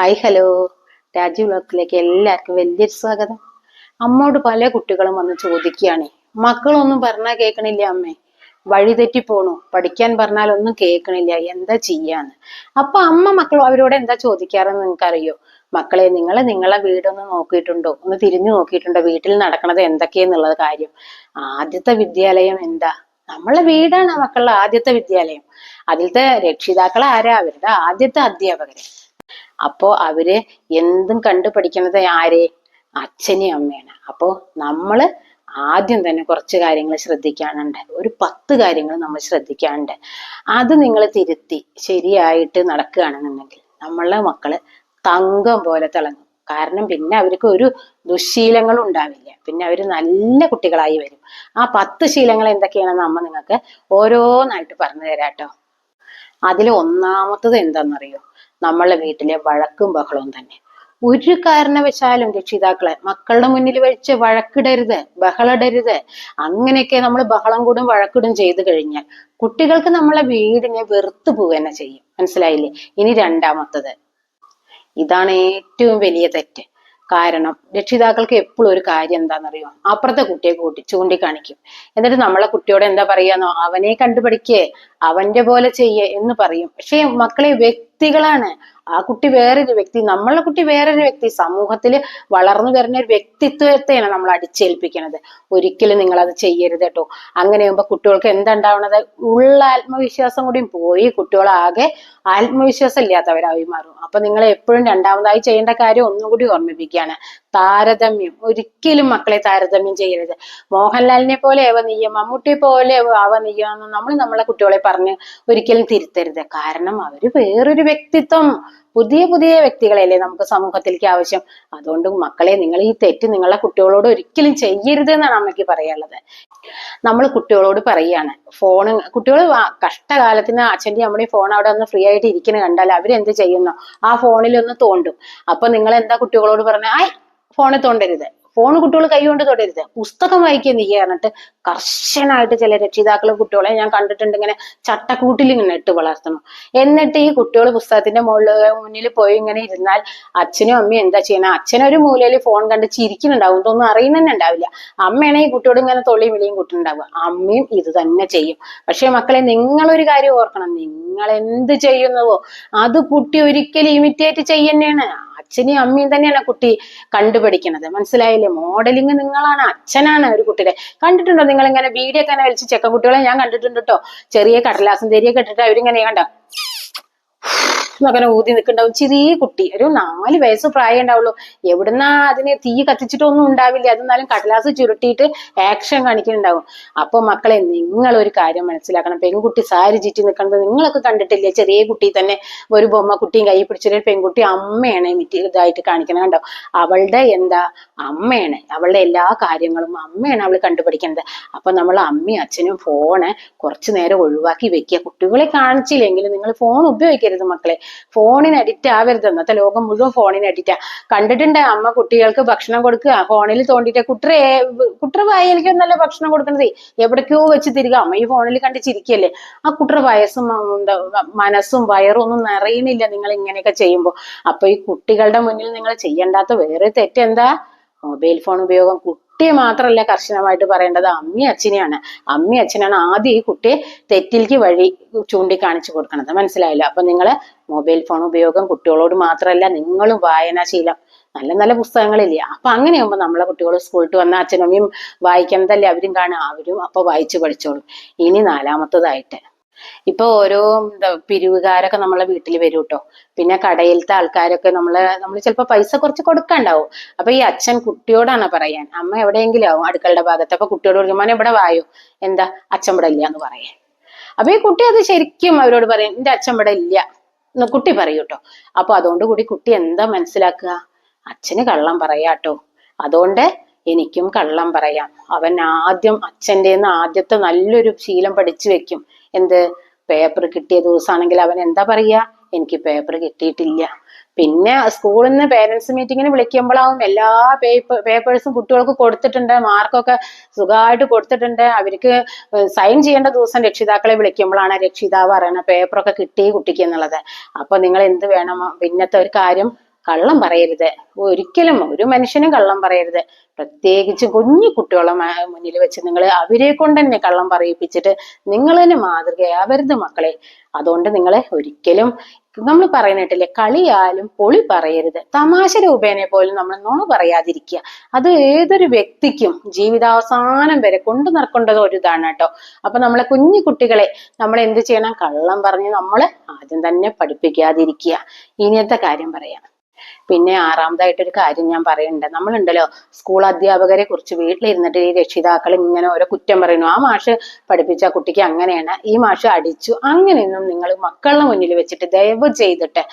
Hi hello Rajeev വ്ലോഗത്തിലേക്ക് എല്ലാവർക്കും വലിയൊരു സ്വാഗതം. അമ്മോട് പല കുട്ടികളും വന്ന് ചോദിക്കുകയാണ്. മക്കളൊന്നും പറഞ്ഞാൽ കേൾക്കണില്ല അമ്മേ. വഴി തെറ്റി പോണു. പഠിക്കാൻ പറഞ്ഞാൽ ഒന്നും കേൾക്കണില്ല. എന്താ ചെയ്യാന്ന്? അപ്പൊ അമ്മ മക്കൾ അവരോട് എന്താ ചോദിക്കാറെന്ന് നിങ്ങൾക്കറിയോ? മക്കളെ നിങ്ങൾ നിങ്ങളെ വീടൊന്ന് നോക്കിയിട്ടുണ്ടോ? ഒന്ന് തിരിഞ്ഞു നോക്കിയിട്ടുണ്ടോ? വീട്ടിൽ നടക്കണത് എന്തൊക്കെയെന്നുള്ളത് കാര്യം. ആദ്യത്തെ വിദ്യാലയം എന്താ? നമ്മളെ വീടാണ് മക്കളുടെ ആദ്യത്തെ വിദ്യാലയം. അതിലത്തെ രക്ഷിതാക്കൾ ആരാ അവരുടെ ആദ്യത്തെ അധ്യാപകര്. അപ്പോ അവർ എന്തും കണ്ടു പഠിക്കുന്നത് ആരെ? അച്ഛനെയും അമ്മയാണ് അപ്പോ നമ്മൾ ആദ്യം തന്നെ കുറച്ച് കാര്യങ്ങൾ ശ്രദ്ധിക്കാനുണ്ട്. ഒരു പത്ത് കാര്യങ്ങൾ നമ്മൾ ശ്രദ്ധിക്കാനുണ്ട്. അത് നിങ്ങൾ തിരുത്തി ശരിയായിട്ട് നടക്കുകയാണെന്നുണ്ടെങ്കിൽ നമ്മളെ മക്കൾ തങ്കം പോലെ തിളങ്ങും. കാരണം പിന്നെ അവർക്ക് ഒരു ദുശീലങ്ങളും ഉണ്ടാവില്ല. പിന്നെ അവർ നല്ല കുട്ടികളായി വരും. ആ പത്ത് ശീലങ്ങൾ എന്തൊക്കെയാണെന്ന് അമ്മ നിങ്ങൾക്ക് ഓരോന്നായിട്ട് പറഞ്ഞു തരാട്ടോ. അതിൽ ഒന്നാമത്തത് എന്താണെന്നറിയോ? നമ്മളെ വീട്ടിലെ വഴക്കും ബഹളവും തന്നെ. ഒരു കാരണവശാലും രക്ഷിതാക്കളെ മക്കളുടെ മുന്നിൽ വെച്ച് വഴക്കിടരുത് ബഹളിടരുത് അങ്ങനെയൊക്കെ നമ്മൾ ബഹളം കൂടും വഴക്കിടും ചെയ്തു കഴിഞ്ഞാൽ കുട്ടികൾക്ക് നമ്മളെ വീടിനെ വെറുത്തു പോവുക ചെയ്യും. മനസ്സിലായില്ലേ? ഇനി രണ്ടാമത്തത്. ഇതാണ് ഏറ്റവും വലിയ തെറ്റ്. കാരണം രക്ഷിതാക്കൾക്ക് എപ്പോഴും ഒരു കാര്യം എന്താണെന്നറിയോ? അപ്പുറത്തെ കുട്ടിയെ കൂട്ടി ചൂണ്ടിക്കാണിക്കും. എന്നിട്ട് നമ്മളെ കുട്ടിയോട് എന്താ പറയാന്നോ? അവനെ കണ്ടുപഠിക്കേ അവന്റെ പോലെ ചെയ്യേ എന്ന് പറയും. പക്ഷെ മക്കളെ വ്യക്തികളാണ്. ആ കുട്ടി വേറൊരു വ്യക്തി നമ്മളെ കുട്ടി വേറൊരു വ്യക്തി സമൂഹത്തിൽ വളർന്നു വരുന്ന ഒരു വ്യക്തിത്വത്തെയാണ് നമ്മൾ അടിച്ചേൽപ്പിക്കുന്നത് ഒരിക്കലും നിങ്ങൾ അത് ചെയ്യരുത് കേട്ടോ. അങ്ങനെ കുട്ടികൾക്ക് എന്താ ഉണ്ടാവണത് ഉള്ള ആത്മവിശ്വാസം കൂടി പോയി കുട്ടികളാകെ ആത്മവിശ്വാസം ഇല്ലാത്തവരായി മാറും. അപ്പൊ നിങ്ങൾ എപ്പോഴും രണ്ടാമതായി ചെയ്യേണ്ട കാര്യം ഒന്നും കൂടി ഓർമ്മിപ്പിക്കുകയാണ്. താരതമ്യം. ഒരിക്കലും മക്കളെ താരതമ്യം ചെയ്യരുത്. മോഹൻലാലിനെ പോലെ അവ നീയ മമ്മൂട്ടിയെ പോലെ അവ നീയ എന്ന് നമ്മൾ നമ്മളെ കുട്ടികളെ പറഞ്ഞ് ഒരിക്കലും തിരുത്തരുത്. കാരണം അവർ വേറൊരു വ്യക്തിത്വം. പുതിയ പുതിയ വ്യക്തികളല്ലേ നമുക്ക് സമൂഹത്തിലേക്ക് ആവശ്യം. അതുകൊണ്ട് മക്കളെ നിങ്ങൾ ഈ തെറ്റ് നിങ്ങളെ കുട്ടികളോട് ഒരിക്കലും ചെയ്യരുത് എന്നാണ് അമ്മയ്ക്ക് പറയാനുള്ളത്. നമ്മൾ കുട്ടികളോട് പറയാണ് ഫോണ് കുട്ടികൾ കഷ്ടകാലത്തിന് അച്ഛന്റെ അമ്മയും ഫോൺ അവിടെ ഒന്ന് ഫ്രീ ആയിട്ട് ഇരിക്കുന്ന കണ്ടാൽ അവരെന്ത് ചെയ്യുന്നു? ആ ഫോണിൽ ഒന്ന് തോണ്ടും. അപ്പൊ നിങ്ങൾ എന്താ കുട്ടികളോട് പറഞ്ഞ? ഐ ഫോണിൽ തോണ്ടരുത്. ഫോൺ കുട്ടികൾ കൈകൊണ്ട് തൊടരുത്. പുസ്തകം വായിക്കുക നീ പറഞ്ഞിട്ട് കർശനായിട്ട് ചില രക്ഷിതാക്കളും കുട്ടികളെ ഞാൻ കണ്ടിട്ടുണ്ട് ഇങ്ങനെ ചട്ടക്കൂട്ടിൽ ഇങ്ങനെ ഇട്ട് വളർത്തണം. എന്നിട്ട് ഈ കുട്ടികൾ പുസ്തകത്തിന്റെ മുകളിൽ മുന്നിൽ പോയി ഇങ്ങനെ ഇരുന്നാൽ അച്ഛനും അമ്മയും എന്താ ചെയ്യണം? അച്ഛനൊരു മൂലയിൽ ഫോൺ കണ്ട് ചിരിക്കുന്നുണ്ടാവും. ഇതൊന്നും അറിയുന്നതന്നെ ഉണ്ടാവില്ല. അമ്മയാണെങ്കിൽ ഈ കുട്ടിയോട് ഇങ്ങനെ തൊള്ളിയും വിളിയും കുട്ടുണ്ടാവുക അമ്മയും ഇത് തന്നെ ചെയ്യും. പക്ഷെ മക്കളെ നിങ്ങളൊരു കാര്യം ഓർക്കണം. നിങ്ങൾ എന്ത് ചെയ്യുന്നുവോ? അത് കുട്ടി ഒരിക്കലും ഇമിറ്റേറ്റ് ചെയ്യുന്നതാണ് അച്ഛനെയും അമ്മയും തന്നെയാണ് കുട്ടി കണ്ടുപഠിക്കുന്നത്. മനസ്സിലായില്ലേ? മോഡലിംഗ് നിങ്ങളാണ് അച്ഛനാണ് ഒരു കുട്ടിയുടെ. കണ്ടിട്ടുണ്ടോ നിങ്ങൾ ഇങ്ങനെ വീഡിയോ ഒക്കെ വലിച്ച് ചെക്ക കുട്ടികളെ ഞാൻ കണ്ടിട്ടുണ്ട് കേട്ടോ ചെറിയ കടലാസും തെരിയൊക്കെ ഇട്ടിട്ട് അവരിങ്ങനെ കണ്ടോ? അങ്ങനെ ഊതി നിൽക്കുന്നുണ്ടാവും. ചെറിയ കുട്ടി ഒരു നാല് വയസ്സ് പ്രായം ഉണ്ടാവുള്ളൂ. എവിടുന്നാ അതിനെ തീ കത്തിച്ചിട്ടൊന്നും ഉണ്ടാവില്ല. അതെന്നാലും കടലാസ് ചുരുട്ടിയിട്ട് ആക്ഷൻ കാണിക്കുന്നുണ്ടാവും. അപ്പൊ മക്കളെ നിങ്ങൾ ഒരു കാര്യം മനസ്സിലാക്കണം. പെൺകുട്ടി സാരി ചുറ്റി നിൽക്കുന്നത് നിങ്ങളൊക്കെ കണ്ടിട്ടില്ലേ? ചെറിയ കുട്ടി തന്നെ ഒരു ബൊമ്മ കുട്ടിയും കൈ പിടിച്ചൊരു പെൺകുട്ടി അമ്മയാണ് ഇതായിട്ട് കാണിക്കണം കണ്ടോ? അവളുടെ എന്താ? അമ്മയാണ്. അവളുടെ എല്ലാ കാര്യങ്ങളും അമ്മയാണ് അവൾ കണ്ടുപിടിക്കുന്നത്. അപ്പൊ നമ്മൾ അമ്മയും അച്ഛനും ഫോണ് കുറച്ചു നേരം ഒഴിവാക്കി വെക്കുക. കുട്ടികളെ കാണിച്ചില്ലെങ്കിൽ നിങ്ങൾ ഫോൺ ഉപയോഗിക്കരുത്. മക്കളെ. ഫോണിന് അഡിക്റ്റ് ആവരുത്. ഇന്നത്തെ ലോകം മുഴുവൻ ഫോണിന് ആ. കണ്ടിട്ടുണ്ട് അമ്മ കുട്ടികൾക്ക് ഭക്ഷണം കൊടുക്കുക. ഫോണിൽ തോണ്ടിട്ട് കുട്ടറെ കുട്ടറ നല്ല ഭക്ഷണം കൊടുക്കുന്നത്. എവിടേക്കോ വെച്ച് തിരിക. അമ്മ ഈ ഫോണിൽ കണ്ട് ചിരിക്കല്ലേ? ആ കുട്ടറ വയസ്സും മനസ്സും വയറും ഒന്നും നിറയുന്നില്ല നിങ്ങൾ ഇങ്ങനെയൊക്കെ ചെയ്യുമ്പോൾ. അപ്പൊ ഈ കുട്ടികളുടെ മുന്നിൽ നിങ്ങൾ ചെയ്യേണ്ടാത്ത വേറെ തെറ്റെന്താ? മൊബൈൽ ഫോൺ ഉപയോഗം. കുട്ടിയെ മാത്രമല്ല കർശനമായിട്ട് പറയേണ്ടത് അമ്മി അച്ഛനെയാണ്. അമ്മി അച്ഛനാണ് ആദ്യം ഈ കുട്ടിയെ തെറ്റിലേക്ക് വഴി ചൂണ്ടിക്കാണിച്ചു കൊടുക്കണത്. മനസ്സിലായില്ല? അപ്പൊ നിങ്ങൾ മൊബൈൽ ഫോൺ ഉപയോഗം കുട്ടികളോട് മാത്രമല്ല നിങ്ങളും വായനാശീലം നല്ല നല്ല പുസ്തകങ്ങളില്ലേ? അപ്പൊ അങ്ങനെയാകുമ്പോൾ നമ്മളെ കുട്ടികൾ സ്കൂളിൽ വന്ന അച്ഛനും അമ്മയും വായിക്കുന്നതല്ലേ അവരും കാണുക. അവരും അപ്പൊ വായിച്ചു പഠിച്ചോളും. ഇനി നാലാമത്തതായിട്ട് ഇപ്പൊ ഓരോ പിരിവുകാരൊക്കെ നമ്മളെ വീട്ടിൽ വരും കേട്ടോ പിന്നെ കടയിലത്തെ ആൾക്കാരൊക്കെ നമ്മളെ നമ്മൾ ചിലപ്പോ പൈസ കുറച്ച് കൊടുക്കണ്ടാവും. അപ്പൊ ഈ അച്ഛൻ കുട്ടിയോടാണ് പറയാൻ അമ്മ എവിടെയെങ്കിലും ആവും അടുക്കളുടെ ഭാഗത്ത്. അപ്പൊ കുട്ടിയോട് മോനെ ഇവിടെ വായോ എന്താ? അച്ഛൻ ഇവിടെ ഇല്ല എന്ന് പറയാൻ. അപ്പൊ ഈ കുട്ടി അത് ശരിക്കും അവരോട് പറയും എന്റെ അച്ഛൻ ഇവിടെ ഇല്ല എന്ന് കുട്ടി പറയൂ കേട്ടോ. അപ്പൊ അതുകൊണ്ട് കൂടി കുട്ടി എന്താ മനസ്സിലാക്കുക? അച്ഛന് കള്ളം പറയാട്ടോ അതുകൊണ്ട് എനിക്കും കള്ളം പറയാം. അവൻ ആദ്യം അച്ഛന്റെ ആദ്യത്തെ നല്ലൊരു ശീലം പഠിച്ചു വെക്കും. എന്ത്? പേപ്പർ കിട്ടിയ ദിവസമാണെങ്കിൽ അവൻ എന്താ പറയാ? എനിക്ക് പേപ്പർ കിട്ടിയിട്ടില്ല. പിന്നെ സ്കൂളിൽ നിന്ന് പേരൻസ് മീറ്റിങ്ങിന് വിളിക്കുമ്പോഴാവും എല്ലാ പേപ്പർ പേപ്പേഴ്സും കുട്ടികൾക്ക് കൊടുത്തിട്ടുണ്ട് മാർക്കൊക്കെ സുഖമായിട്ട് കൊടുത്തിട്ടുണ്ട്. അവർക്ക് സൈൻ ചെയ്യേണ്ട ദിവസം രക്ഷിതാക്കളെ വിളിക്കുമ്പോഴാണ് രക്ഷിതാവ് പറയുന്നത് പേപ്പറൊക്കെ കിട്ടി കുട്ടിക്ക് എന്നുള്ളത്. അപ്പൊ നിങ്ങൾ എന്ത് വേണം? പിന്നത്തെ ഒരു കാര്യം കള്ളം പറയരുത്. ഒരിക്കലും ഒരു മനുഷ്യനും കള്ളം പറയരുത്. പ്രത്യേകിച്ച് കുഞ്ഞു കുട്ടികളെ മുന്നിൽ വെച്ച് നിങ്ങൾ അവരെ കൊണ്ട് തന്നെ കള്ളം പറയിപ്പിച്ചിട്ട് നിങ്ങൾ തന്നെ മാതൃകയാവരുത് മക്കളെ. അതുകൊണ്ട് നിങ്ങളെ ഒരിക്കലും നമ്മൾ പറയുന്നിട്ടില്ലേ കളിയാലും പൊളി പറയരുത്. തമാശ രൂപേനെ പോലും നമ്മൾ നുണ പറയാതിരിക്കുക. അത് ഏതൊരു വ്യക്തിക്കും ജീവിതാവസാനം വരെ കൊണ്ടു നടക്കേണ്ടത് ഒരു ഇതാണ് കേട്ടോ. അപ്പൊ നമ്മളെ കുഞ്ഞു കുട്ടികളെ നമ്മൾ എന്ത് ചെയ്യണം? കള്ളം പറഞ്ഞ് നമ്മൾ ആദ്യം തന്നെ പഠിപ്പിക്കാതിരിക്കുക. ഇനിയത്തെ കാര്യം പറയാം. പിന്നെ ആറാമതായിട്ട് ഒരു കാര്യം ഞാൻ പറയുന്നുണ്ട്. നമ്മളുണ്ടല്ലോ സ്കൂൾ അധ്യാപകരെ കുറിച്ച് വീട്ടിലിരുന്നിട്ട് ഈ രക്ഷിതാക്കൾ ഇങ്ങനെ ഓരോ കുറ്റം പറയുന്നു. ആ മാഷ് പഠിപ്പിച്ച കുട്ടിക്ക് അങ്ങനെയാണ് ഈ മാഷ് അടിച്ചു അങ്ങനെയൊന്നും നിങ്ങൾ മക്കളുടെ മുന്നിൽ വെച്ചിട്ട് ദയവ് ചെയ്തിട്ട്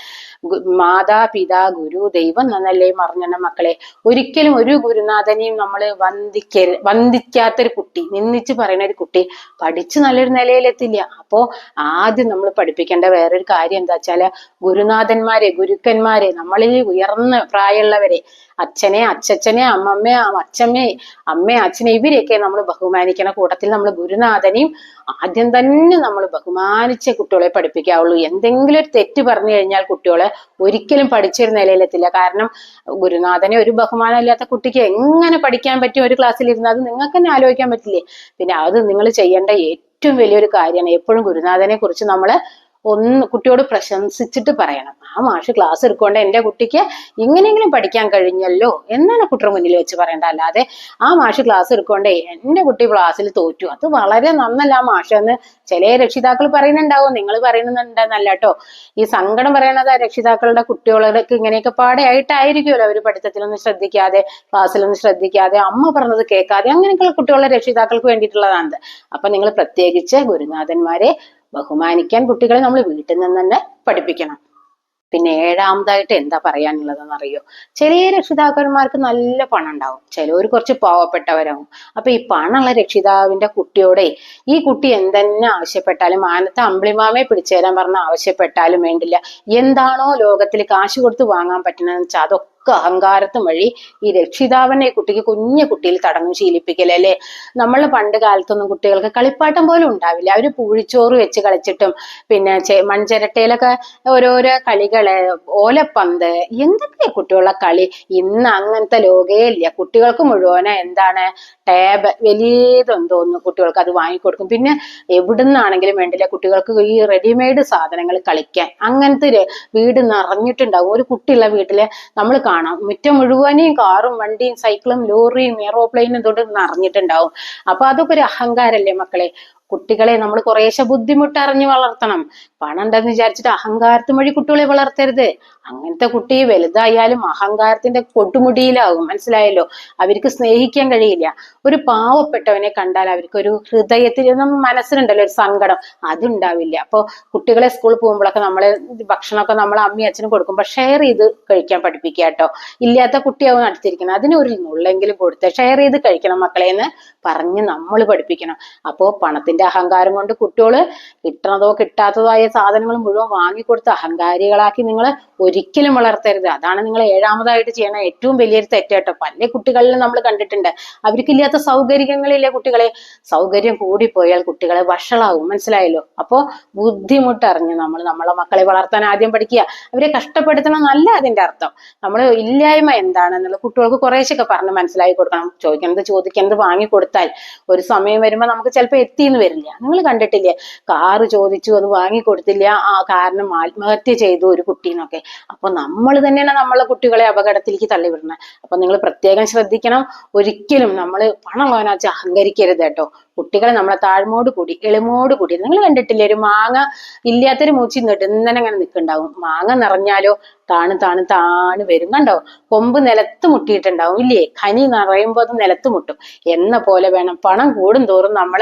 മാതാ പിതാ ഗുരു ദൈവം എന്നല്ലേ മറിഞ്ഞ മക്കളെ. ഒരിക്കലും ഒരു ഗുരുനാഥനെയും നമ്മൾ വന്ദിക്ക വന്ദിക്കാത്തൊരു കുട്ടി നിന്നിച്ച് പറയുന്ന ഒരു കുട്ടി പഠിച്ച് നല്ലൊരു നിലയിലെത്തില്ല. അപ്പോ ആദ്യം നമ്മൾ പഠിപ്പിക്കേണ്ട വേറൊരു കാര്യം എന്താ വെച്ചാൽ ഗുരുനാഥന്മാരെ ഗുരുക്കന്മാരെ നമ്മളിൽ ഉയർന്ന പ്രായമുള്ളവരെ. അച്ഛനെ അച്ഛനെ അമ്മമ്മയെ അച്ഛമ്മയെ അമ്മ അച്ഛനെ ഇവരെയൊക്കെ നമ്മൾ ബഹുമാനിക്കണ കൂട്ടത്തിൽ നമ്മൾ ഗുരുനാഥനെയും ആദ്യം തന്നെ നമ്മൾ ബഹുമാനിച്ച കുട്ടികളെ പഠിപ്പിക്കാവുള്ളൂ. എന്തെങ്കിലും ഒരു തെറ്റ് പറഞ്ഞു കഴിഞ്ഞാൽ കുട്ടികളെ ഒരിക്കലും പഠിച്ചൊരു നിലയിലെത്തില്ല. കാരണം ഗുരുനാഥനെ ഒരു ബഹുമാനമില്ലാത്ത കുട്ടിക്ക് എങ്ങനെ പഠിക്കാൻ പറ്റും ഒരു ക്ലാസ്സിൽ ഇരുന്ന് അത് നിങ്ങൾക്ക് തന്നെ ആലോചിക്കാൻ പറ്റില്ലേ? പിന്നെ അത് നിങ്ങൾ ചെയ്യേണ്ട ഏറ്റവും വലിയൊരു കാര്യമാണ്. എപ്പോഴും ഗുരുനാഥനെ കുറിച്ച് നമ്മൾ ഒന്ന് കുട്ടിയോട് പ്രശംസിച്ചിട്ട് പറയണം. ആ മാഷ് ക്ലാസ് എടുക്കൊണ്ട് എന്റെ കുട്ടിക്ക് ഇങ്ങനെയെങ്കിലും പഠിക്കാൻ കഴിഞ്ഞല്ലോ എന്നാണ് കുട്ടിയുടെ മുന്നിൽ വെച്ച് പറയേണ്ട അല്ലാതെ ആ മാഷ് ക്ലാസ് എടുക്കൊണ്ടേ എന്റെ കുട്ടി ക്ലാസ്സിൽ തോറ്റു. അത് വളരെ നന്നല്ല ആ മാഷ് എന്ന് ചില രക്ഷിതാക്കൾ പറയുന്നുണ്ടാവും. നിങ്ങൾ പറയുന്നുണ്ടെന്നല്ല കേട്ടോ. ഈ സങ്കടം പറയണത് രക്ഷിതാക്കളുടെ കുട്ടികൾക്ക് ഇങ്ങനെയൊക്കെ പാടെ ആയിട്ടായിരിക്കുമല്ലോ അവർ പഠിത്തത്തിലൊന്നും ശ്രദ്ധിക്കാതെ ക്ലാസ്സിലൊന്നും ശ്രദ്ധിക്കാതെ അമ്മ പറഞ്ഞത് കേൾക്കാതെ അങ്ങനെയൊക്കെയുള്ള കുട്ടികളുടെ രക്ഷിതാക്കൾക്ക് വേണ്ടിയിട്ടുള്ളതാണ്. അപ്പൊ നിങ്ങൾ പ്രത്യേകിച്ച് ഗുരുനാഥന്മാരെ ബഹുമാനിക്കാൻ കുട്ടികളെ നമ്മൾ വീട്ടിൽ നിന്ന് തന്നെ പഠിപ്പിക്കണം. പിന്നെ ഏഴാമതായിട്ട് എന്താ പറയാനുള്ളതെന്ന് അറിയോ ചില രക്ഷിതാക്കന്മാർക്ക് നല്ല പണം ഉണ്ടാവും ചിലവർ കുറച്ച് പാവപ്പെട്ടവരാകും അപ്പൊ ഈ പണമുള്ള രക്ഷിതാവിന്റെ കുട്ടിയോടെ ഈ കുട്ടി എന്തെന്നെ ആവശ്യപ്പെട്ടാലും മാനത്തെ അമ്പിളിമാമയെ പിടിച്ചു തരാൻ പറഞ്ഞ ആവശ്യപ്പെട്ടാലും വേണ്ടില്ല. എന്താണോ ലോകത്തിൽ കാശ് കൊടുത്ത് വാങ്ങാൻ പറ്റുന്നതെന്ന് വെച്ചാൽ അതൊക്കെ അഹങ്കാരത്തും വഴി ഈ രക്ഷിതാവിനെ കുട്ടിക്ക് കുഞ്ഞു കുട്ടിയിൽ തടങ്ങും ശീലിപ്പിക്കലല്ലേ നമ്മൾ പണ്ട് കാലത്തൊന്നും കുട്ടികൾക്ക് കളിപ്പാട്ടം പോലും ഉണ്ടാവില്ല. അവർ പൂഴിച്ചോറ് വെച്ച് കളിച്ചിട്ടും പിന്നെ മൺചിരട്ടയിലൊക്കെ ഓരോരോ കളികൾ ഓലപ്പന്ത് എന്തൊക്കെയാ കുട്ടികളുടെ കളി. ഇന്ന് അങ്ങനത്തെ ലോകേ ഇല്ല. കുട്ടികൾക്ക് മുഴുവന എന്താണ്? ടാബ് വലിയതെന്ന് തോന്നുന്നു കുട്ടികൾക്ക് അത് വാങ്ങിക്കൊടുക്കും. പിന്നെ എവിടുന്നാണെങ്കിലും വേണ്ടില്ല കുട്ടികൾക്ക് ഈ റെഡിമെയ്ഡ് സാധനങ്ങൾ കളിക്കാൻ. അങ്ങനത്തെ വീട് നിറഞ്ഞിട്ടുണ്ടാവും. ഒരു കുട്ടിയുള്ള വീട്ടിൽ നമ്മൾ കാണാം. മുറ്റം മുഴുവനെയും കാറും വണ്ടിയും സൈക്കിളും ലോറിയും എയറോപ്ലെയിനും തൊട്ട് നിറഞ്ഞിട്ടുണ്ടാവും അപ്പൊ അതൊക്കെ ഒരു അഹങ്കാരല്ലേ മക്കളെ? കുട്ടികളെ നമ്മൾ കുറേശ്ശെ ബുദ്ധിമുട്ട് അറിഞ്ഞ് വളർത്തണം. പണം ഉണ്ടെന്ന് വിചാരിച്ചിട്ട് അഹങ്കാരത്തും വഴി കുട്ടികളെ വളർത്തരുത്. അങ്ങനത്തെ കുട്ടി വലുതായാലും അഹങ്കാരത്തിന്റെ കൊടുമുടിയിലാകും മനസ്സിലായല്ലോ? അവർക്ക് സ്നേഹിക്കാൻ കഴിയില്ല. ഒരു പാവപ്പെട്ടവനെ കണ്ടാൽ അവർക്കൊരു ഹൃദയത്തിൽ നിന്നും മനസ്സിലുണ്ടല്ലോ ഒരു സങ്കടം. അതുണ്ടാവില്ല. അപ്പോൾ കുട്ടികളെ സ്കൂളിൽ പോകുമ്പോഴൊക്കെ നമ്മളെ ഭക്ഷണമൊക്കെ നമ്മൾ അമ്മി അച്ഛനും കൊടുക്കുമ്പോൾ ഷെയർ ചെയ്ത് കഴിക്കാൻ പഠിപ്പിക്കുക കേട്ടോ. ഇല്ലാത്ത കുട്ടിയാവും അടുത്തിരിക്കുന്നത്. അതിന് ഒരു നുള്ളെങ്കിലും കൊടുത്ത് ഷെയർ ചെയ്ത് കഴിക്കണം മക്കളെ എന്ന് പറഞ്ഞ് നമ്മൾ പഠിപ്പിക്കണം. അപ്പോൾ പണത്തിന്റെ അഹങ്കാരം കൊണ്ട് കുട്ടികൾ കിട്ടണതോ കിട്ടാത്തതോ ആയ സാധനങ്ങൾ മുഴുവൻ വാങ്ങിക്കൊടുത്ത് അഹങ്കാരികളാക്കി നിങ്ങൾ ഒരിക്കലും വളർത്തരുത്. അതാണ് നിങ്ങൾ ഏഴാമതായിട്ട് ചെയ്യണ ഏറ്റവും വലിയൊരു തെറ്റ് കേട്ടോ പല കുട്ടികളിലും നമ്മൾ കണ്ടിട്ടുണ്ട്. അവർക്കില്ലാത്ത സൗകര്യങ്ങളില്ലേ കുട്ടികളെ. സൗകര്യം കൂടിപ്പോയാൽ കുട്ടികളെ വഷളാവും. മനസ്സിലായല്ലോ? അപ്പോൾ ബുദ്ധിമുട്ടറിഞ്ഞ് നമ്മൾ നമ്മളെ മക്കളെ വളർത്താൻ ആദ്യം പഠിക്കുക. അവരെ കഷ്ടപ്പെടുത്തണം എന്നല്ല അതിന്റെ അർത്ഥം. നമ്മൾ ഇല്ലായ്മ എന്താണെന്നുള്ള കുട്ടികൾക്ക് കുറേശ്ശൊക്കെ പറഞ്ഞ് മനസ്സിലാക്കി കൊടുക്കണം. ചോദിക്കുന്നത് ചോദിക്കുന്നത് വാങ്ങിക്കൊടുത്താൽ. ഒരു സമയം വരുമ്പോൾ നമുക്ക് ചിലപ്പോൾ എത്തിയെന്ന് വരില്ല നിങ്ങൾ കണ്ടിട്ടില്ലേ? കാറ് ചോദിച്ചു അത് വാങ്ങിക്കൊടുത്തില്ല. ആ കാരണം ആത്മഹത്യ ചെയ്തു ഒരു കുട്ടീനൊക്കെ. അപ്പൊ നമ്മൾ തന്നെയാണ് നമ്മളെ കുട്ടികളെ അപകടത്തിലേക്ക് തള്ളിവിടുന്നത്. അപ്പൊ നിങ്ങൾ പ്രത്യേകം ശ്രദ്ധിക്കണം. ഒരിക്കലും നമ്മൾ പണം വാങ്ങാച്ച് അഹങ്കരിക്കരുത് കേട്ടോ. കുട്ടികളെ നമ്മളെ താഴ്മോട് കൂടി എളിമോട് കൂടി. നിങ്ങൾ കണ്ടിട്ടില്ലേ ഒരു മാങ്ങ ഇല്ലാത്തൊരു മൂച്ചി നെടുന്നനെ അങ്ങനെ നിൽക്കുന്നുണ്ടാവും. മാങ്ങ നിറഞ്ഞാലോ താണു താണു താണു വരും. കണ്ടോ? കൊമ്പ് നിലത്ത് മുട്ടിയിട്ടുണ്ടാവും ഇല്ലേ? ഖനി നിറയുമ്പോൾ അത് നിലത്ത് മുട്ടും. എന്ന പോലെ വേണം പണം കൂടും തോറും നമ്മൾ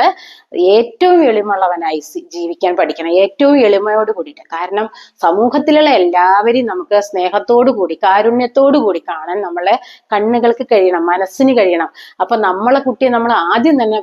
ഏറ്റവും എളിമുള്ളവനായി ജീവിക്കാൻ പഠിക്കണം. ഏറ്റവും എളിമയോട് കൂടിയിട്ട്. കാരണം സമൂഹത്തിലുള്ള എല്ലാവരെയും നമുക്ക് സ്നേഹത്തോടു കൂടി കാരുണ്യത്തോടു കൂടി കാണാൻ നമ്മളെ കണ്ണുകൾക്ക് കഴിയണം മനസ്സിന് കഴിയണം. അപ്പൊ നമ്മളെ കുട്ടിയെ നമ്മൾ ആദ്യം തന്നെ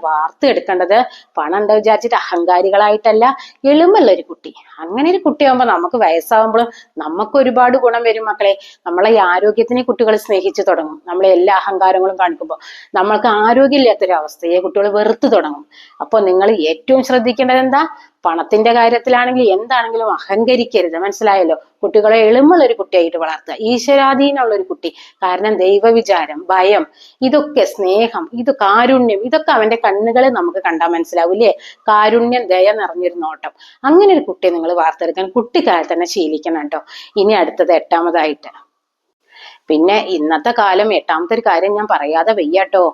വാർത്തെടുക്കേണ്ടത് പണം ഉണ്ടോ വിചാരിച്ചിട്ട് അഹങ്കാരികളായിട്ടല്ല എളിമുള്ള ഒരു കുട്ടി. അങ്ങനെ ഒരു കുട്ടിയാകുമ്പോൾ നമുക്ക് വയസ്സാകുമ്പോഴും നമുക്ക് ഒരുപാട് ഗുണം വരും മക്കളെ. നമ്മളെ ഈ ആരോഗ്യത്തിനെ കുട്ടികൾ സ്നേഹിച്ചു തുടങ്ങും. നമ്മളെ എല്ലാ അഹങ്കാരങ്ങളും കാണിക്കുമ്പോൾ നമ്മൾക്ക് ആരോഗ്യമില്ലാത്തൊരു അവസ്ഥയെ കുട്ടികൾ വെറുത്തു തുടങ്ങും. അപ്പോൾ നിങ്ങൾ ഏറ്റവും ശ്രദ്ധിക്കേണ്ടത് എന്താ? പണത്തിന്റെ കാര്യത്തിലാണെങ്കിൽ എന്താണെങ്കിലും അഹങ്കരിക്കരുത്. മനസ്സിലായല്ലോ? കുട്ടികളെ എളുമുള്ള ഒരു കുട്ടിയായിട്ട് വളർത്തുക. ഈശ്വരാധീനമുള്ള ഒരു കുട്ടി. കാരണം ദൈവവിചാരം ഭയം ഇതൊക്കെ സ്നേഹം ഇത് കാരുണ്യം ഇതൊക്കെ അവന്റെ കണ്ണുകളെ നമുക്ക് കണ്ടാൽ മനസ്സിലാവും ഇല്ലേ? കാരുണ്യം ദയ നിറഞ്ഞൊരു നോട്ടം. അങ്ങനെ ഒരു കുട്ടിയെ നിങ്ങൾ വാർത്തെടുക്കാൻ കുട്ടിക്കാലത്ത് തന്നെ ശീലിക്കണം കേട്ടോ. ഇനി അടുത്തത് എട്ടാമതായിട്ട്. പിന്നെ ഇന്നത്തെ കാലം എട്ടാമത്തെ ഒരു കാര്യം ഞാൻ പറയാതെ വയ്യാട്ടോ.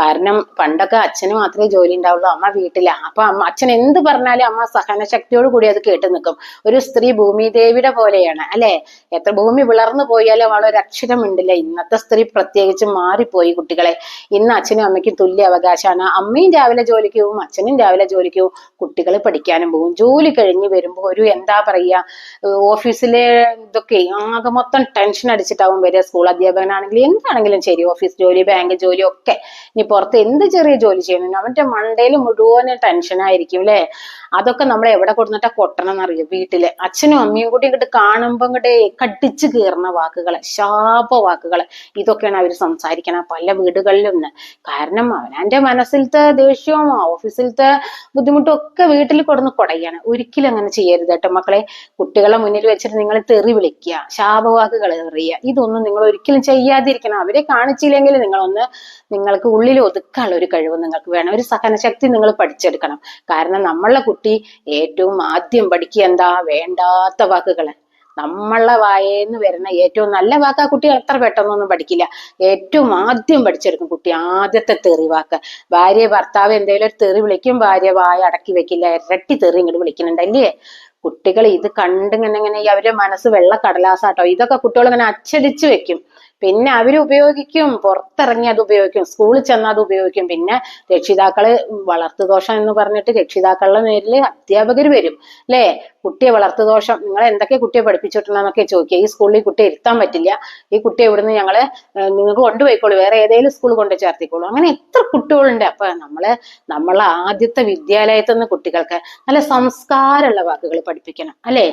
കാരണം പണ്ടൊക്കെ അച്ഛന് മാത്രമേ ജോലി ഉണ്ടാവുള്ളൂ അമ്മ വീട്ടില. അപ്പൊ അമ്മ അച്ഛൻ എന്ത് പറഞ്ഞാലും അമ്മ സഹനശക്തിയോട് കൂടി അത് കേട്ട് നിൽക്കും. ഒരു സ്ത്രീ ഭൂമിദേവിയുടെ പോലെയാണ് അല്ലെ? എത്ര ഭൂമി വിളർന്നു പോയാലും ഒരു അക്ഷരം ഉണ്ടില്ല ഇന്നത്തെ സ്ത്രീ പ്രത്യേകിച്ച് മാറിപ്പോയി കുട്ടികളെ. ഇന്ന് അച്ഛനും അമ്മയ്ക്കും തുല്യ അവകാശമാണ്. അമ്മയും രാവിലെ ജോലിക്ക് പോവും അച്ഛനും രാവിലെ ജോലിക്ക് പോവും. കുട്ടികൾ പഠിക്കാനും പോകും ജോലി കഴിഞ്ഞ് വരുമ്പോൾ ഒരു എന്താ പറയുക ഓഫീസിലെ ഇതൊക്കെ ആകെ മൊത്തം ടെൻഷൻ അടിച്ചിട്ടാവും വരിക. സ്കൂൾ അധ്യാപകനാണെങ്കിലും എന്താണെങ്കിലും ശരി ഓഫീസ് ജോലി ബാങ്ക് ജോലി ഒക്കെ. ഇനി പുറത്ത് എന്ത് ചെറിയ ജോലി ചെയ്യുന്നു? അവന്റെ മണ്ടയിൽ മുഴുവൻ ടെൻഷനായിരിക്കും അല്ലേ അതൊക്കെ നമ്മൾ എവിടെ കൊടുത്തിട്ടാ കൊട്ടണം എന്നറിയോ വീട്ടിൽ? അച്ഛനും അമ്മയും കൂടി ഇങ്ങോട്ട് കാണുമ്പോ ഇങ്ങോട്ട് കടിച്ചു കീറുന്ന വാക്കുകൾ ശാപ വാക്കുകൾ. ഇതൊക്കെയാണ് അവർ സംസാരിക്കണം പല വീടുകളിലും കാരണം അവനന്റെ മനസ്സിലത്തെ ദേഷ്യവും ഓഫീസിലത്തെ ബുദ്ധിമുട്ടും ഒക്കെ വീട്ടിൽ കൊടുന്ന് കുടയാണ്. ഒരിക്കലും അങ്ങനെ ചെയ്യരുത് കേട്ടോ മക്കളെ. കുട്ടികളെ മുന്നിൽ വെച്ചിട്ട് നിങ്ങൾ തെറി വിളിക്കുക ശാപവാക്കുകൾ എറിയുക. ഇതൊന്നും നിങ്ങൾ ഒരിക്കലും ചെയ്യാതിരിക്കണം. അവരെ കാണിച്ചില്ലെങ്കിൽ നിങ്ങളൊന്ന് നിങ്ങൾക്ക് ഉള്ളിൽ ഒതുക്കാനുള്ള ഒരു കഴിവ് നിങ്ങൾക്ക് വേണം. ഒരു സഹനശക്തി നിങ്ങൾ പഠിച്ചെടുക്കണം. കാരണം നമ്മളെ കുട്ടി ഏറ്റവും ആദ്യം പഠിക്കുക എന്താ? വേണ്ടാത്ത വാക്കുകൾ നമ്മളെ വായേന്ന് വരുന്ന ഏറ്റവും നല്ല വാക്ക് ആ കുട്ടി അത്ര പെട്ടെന്നൊന്നും പഠിക്കില്ല. ഏറ്റവും ആദ്യം പഠിച്ചെടുക്കും കുട്ടി ആദ്യത്തെ തെറി വാക്ക്. ഭാര്യ ഭർത്താവ് എന്തെങ്കിലും ഒരു തെറി വിളിക്കും ഭാര്യ വായ അടക്കി വെക്കില്ല. ഇരട്ടി തെറി ഇങ്ങോട്ട് വിളിക്കുന്നുണ്ടല്ലേ കുട്ടികൾ ഇത് കണ്ടിങ്ങനെ ഇങ്ങനെ അവരുടെ മനസ്സ് വെള്ള കടലാസാട്ടോ. ഇതൊക്കെ കുട്ടികൾ ഇങ്ങനെ അച്ചടിച്ച് വെക്കും. പിന്നെ അവർ ഉപയോഗിക്കും പുറത്തിറങ്ങി അത് ഉപയോഗിക്കും സ്കൂളിൽ ചെന്നാൽ അത് ഉപയോഗിക്കും. പിന്നെ രക്ഷിതാക്കൾ വളർത്തുദോഷം എന്ന് പറഞ്ഞിട്ട് രക്ഷിതാക്കളുടെ നേരിൽ അധ്യാപകർ വരും അല്ലേ? കുട്ടിയെ വളർത്തുദോഷം നിങ്ങൾ എന്തൊക്കെ കുട്ടിയെ പഠിപ്പിച്ചിട്ടുണ്ടെന്നൊക്കെ ചോദിക്കുക. ഈ സ്കൂളിൽ കുട്ടിയെ ഇരുത്താൻ പറ്റില്ല. ഈ കുട്ടിയെ ഇവിടുന്ന് ഞങ്ങൾ നിങ്ങൾക്ക് കൊണ്ടുപോയിക്കോളൂ വേറെ ഏതെങ്കിലും സ്കൂൾ കൊണ്ട് ചേർത്തിക്കോളൂ. അങ്ങനെ എത്ര കുട്ടികളുണ്ട്. അപ്പൊ നമ്മൾ നമ്മളെ ആദ്യത്തെ വിദ്യാലയത്തിൽ നിന്ന് കുട്ടികൾക്ക് നല്ല സംസ്കാരമുള്ള വാക്കുകൾ പഠിപ്പിക്കണം അല്ലേ?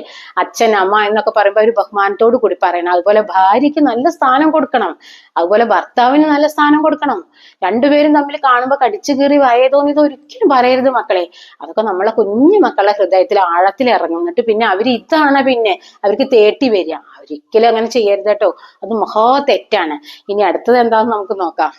അച്ഛൻ അമ്മ എന്നൊക്കെ പറയുമ്പോൾ ഒരു ബഹുമാനത്തോടു കൂടി പറയണം. അതുപോലെ ഭാര്യയ്ക്ക് നല്ല സ്ഥാനം കൊടുക്കണം. അതുപോലെ ഭർത്താവിന് നല്ല സ്ഥാനം കൊടുക്കണം. രണ്ടുപേരും തമ്മിൽ കാണുമ്പോൾ കടിച്ചു കീറി വായ ഒരിക്കലും പറയരുത് മക്കളെ. അതൊക്കെ നമ്മളെ കുഞ്ഞു മക്കളുടെ ഹൃദയത്തിൽ ആഴത്തിൽ ഇറങ്ങും. എന്നിട്ട് പിന്നെ അവർ ഇതാണ് പിന്നെ. അവർക്ക് തേട്ടി വരിക. ഒരിക്കലും അങ്ങനെ ചെയ്യരുത് കേട്ടോ. അത് മഹാ തെറ്റാണ് ഇനി അടുത്തത് എന്താണെന്ന് നമുക്ക് നോക്കാം.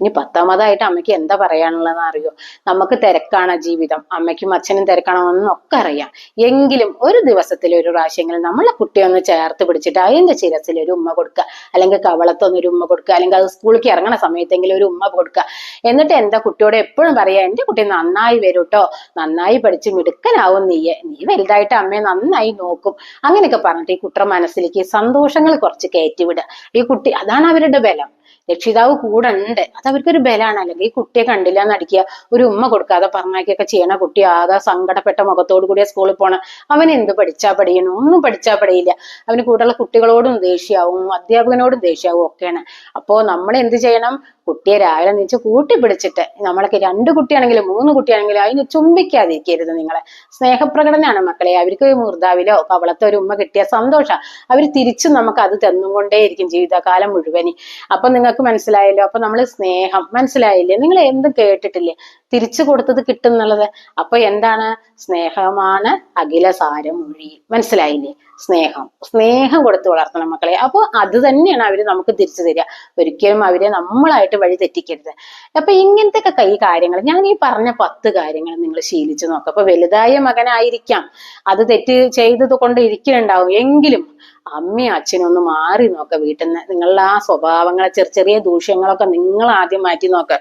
ഇനി പത്താമതായിട്ട് അമ്മയ്ക്ക് എന്താ പറയാനുള്ളതെന്ന് അറിയോ? നമുക്ക് തിരക്കാണ് ജീവിതം. അമ്മയ്ക്കും അച്ഛനും തിരക്കാണെന്നൊക്കെ അറിയാം. എങ്കിലും ഒരു ദിവസത്തിൽ ഒരു പ്രാവശ്യമെങ്കിലും നമ്മളെ കുട്ടിയെ ഒന്ന് ചേർത്ത് പിടിച്ചിട്ട് അതിന്റെ ശിരസിൽ ഒരു ഉമ്മ കൊടുക്കുക. അല്ലെങ്കിൽ കവളത്തൊന്ന് ഒരു ഉമ്മ കൊടുക്കുക. അല്ലെങ്കിൽ അത് സ്കൂളിലേക്ക് ഇറങ്ങണ സമയത്തെങ്കിലും ഒരു ഉമ്മ കൊടുക്കുക. എന്നിട്ട് എന്താ കുട്ടിയോട് എപ്പോഴും പറയാ എന്റെ കുട്ടി നന്നായി വരും കേട്ടോ നന്നായി പഠിച്ച് മിടുക്കനാവും നീ. നീ വലുതായിട്ട് അമ്മയെ നന്നായി നോക്കും. അങ്ങനെയൊക്കെ പറഞ്ഞിട്ട് ഈ കുട്ടിയുടെ മനസ്സിലേക്ക് സന്തോഷങ്ങൾ കുറച്ച് കയറ്റിവിടുക ഈ കുട്ടി അതാണ് അവരുടെ ബലം. രക്ഷിതാവ് കൂടെ ഉണ്ട്. അത് അവർക്കൊരു ബലമാണ്. അല്ലെങ്കിൽ കുട്ടിയെ കണ്ടില്ല എന്നടിക്കുക ഒരു ഉമ്മ കൊടുക്കാതെ പറഞ്ഞാക്കിയൊക്കെ ചെയ്യണ കുട്ടി ആദാ സങ്കടപ്പെട്ട മുഖത്തോടു കൂടിയ സ്കൂളിൽ പോണ. അവൻ എന്ത് പഠിച്ചാ പഠിയണം ഒന്നും പഠിച്ചാ പഠിയില്ല. അവന് കൂടെയുള്ള കുട്ടികളോടും ദേഷ്യമാവും അധ്യാപകനോടും ദേഷ്യമാവും ഒക്കെയാണ്. അപ്പോ നമ്മൾ എന്ത് ചെയ്യണം? കുട്ടിയെ രാവിലെ നീച്ച് കൂട്ടി പിടിച്ചിട്ട് നമ്മളൊക്കെ രണ്ട് കുട്ടിയാണെങ്കിലും മൂന്ന് കുട്ടിയാണെങ്കിലും അതിന് ചുംബിക്കാതിരിക്കരുത് നിങ്ങളെ. സ്നേഹപ്രകടനമാണ് മക്കളെ. അവർക്ക് മുർദാവിലോ കവളത്തോ ഒരു ഉമ്മ കിട്ടിയ സന്തോഷം. അവർ തിരിച്ചും നമുക്ക് അത് തന്നുകൊണ്ടേയിരിക്കും ജീവിതകാലം മുഴുവനി. അപ്പൊ നിങ്ങൾക്ക് മനസ്സിലായല്ലോ. അപ്പൊ നമ്മൾ സ്നേഹം. മനസ്സിലായില്ലേ? നിങ്ങൾ എന്ത് കേട്ടിട്ടില്ലേ? തിരിച്ചു കൊടുത്തത് കിട്ടും എന്നുള്ളത് അപ്പൊ എന്താണ്? സ്നേഹമാണ് അഖില സാരം മൊഴി. മനസ്സിലായില്ലേ? സ്നേഹം. സ്നേഹം കൊടുത്ത് വളർത്തണം മക്കളെ. അപ്പോൾ അത് തന്നെയാണ് അവർ നമുക്ക് തിരിച്ചു തരിക. ഒരിക്കലും അവരെ നമ്മളായിട്ട് വഴി തെറ്റിക്കരുത്. അപ്പൊ ഇങ്ങനത്തെ കൈ കാര്യങ്ങൾ. ഞാൻ ഈ പറഞ്ഞ പത്ത് കാര്യങ്ങൾ നിങ്ങൾ ശീലിച്ചു നോക്കുക അപ്പൊ വലുതായ മകനായിരിക്കാം. അത് തെറ്റ് ചെയ്തത് കൊണ്ട് ഇരിക്കുന്നുണ്ടാവും എങ്കിലും അമ്മയും അച്ഛനും ഒന്ന് മാറി നോക്ക വീട്ടിൽ നിന്ന്. നിങ്ങളുടെ ആ സ്വഭാവങ്ങളെ ചെറിയ ചെറിയ ദൂഷ്യങ്ങളൊക്കെ നിങ്ങൾ ആദ്യം മാറ്റി നോക്ക.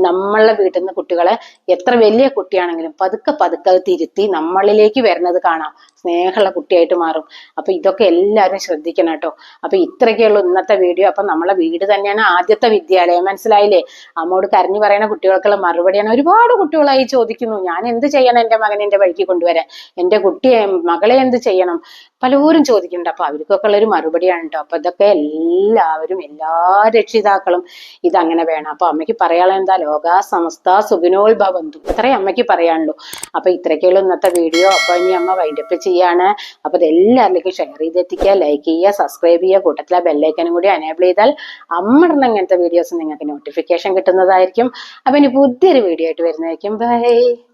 നമ്മളുടെ വീട്ടിൽ നിന്ന് കുട്ടികളെ എത്ര വലിയ കുട്ടിയാണെങ്കിലും പതുക്കെ പതുക്കെ തിരുത്തി നമ്മളിലേക്ക് വരുന്നത് കാണാം. സ്നേഹമുള്ള കുട്ടിയായിട്ട് മാറും. അപ്പൊ ഇതൊക്കെ എല്ലാവരും ശ്രദ്ധിക്കണം കേട്ടോ. അപ്പൊ ഇത്രയൊക്കെയുള്ളൂ ഇന്നത്തെ വീഡിയോ. അപ്പൊ നമ്മളെ വീട് തന്നെയാണ് ആദ്യത്തെ വിദ്യാലയം. മനസ്സിലായില്ലേ? അമ്മോട് കരഞ്ഞു പറയുന്ന കുട്ടികൾക്കുള്ള മറുപടിയാണ് ഒരുപാട് കുട്ടികളായി ചോദിക്കുന്നു. ഞാൻ എന്ത് ചെയ്യണം എന്റെ മകനെ എന്റെ വഴിക്ക് കൊണ്ടുവരാൻ? എന്റെ കുട്ടിയെ മകളെ എന്ത് ചെയ്യണം? പലരും ചോദിക്കുന്നുണ്ട്. അപ്പൊ അവർക്കൊക്കെ ഉള്ള ഒരു മറുപടിയാണ് കേട്ടോ. അപ്പൊ ഇതൊക്കെ എല്ലാവരും എല്ലാ രക്ഷിതാക്കളും ഇതങ്ങനെ വേണം. അപ്പൊ അമ്മയ്ക്ക് പറയാനുള്ള എന്താ? ലോക സമസ്ത സുഖിനോത്ഭവന്തു ഇത്രയും അമ്മയ്ക്ക് പറയാനുള്ളൂ. അപ്പൊ ഇത്രയൊക്കെയുള്ള ഇന്നത്തെ വീഡിയോ. അപ്പൊ ഇനി അമ്മ വൈൻഡപ്പ് ചെയ്യാണ്. അപ്പോൾ ഇത് എല്ലാവരിലേക്കും ഷെയർ ചെയ്തെത്തിക്കുക ലൈക്ക് ചെയ്യുക സബ്സ്ക്രൈബ് ചെയ്യുക കൂട്ടത്തിലെ ബെല്ലൈക്കനും കൂടി അനേബിൾ ചെയ്താൽ അമ്മടന്ന് ഇങ്ങനത്തെ വീഡിയോസ് നിങ്ങൾക്ക് നോട്ടിഫിക്കേഷൻ കിട്ടുന്നതായിരിക്കും. അപ്പൊ ഇനി പുതിയൊരു വീഡിയോ ആയിട്ട് വരുന്നതായിരിക്കും. ബൈ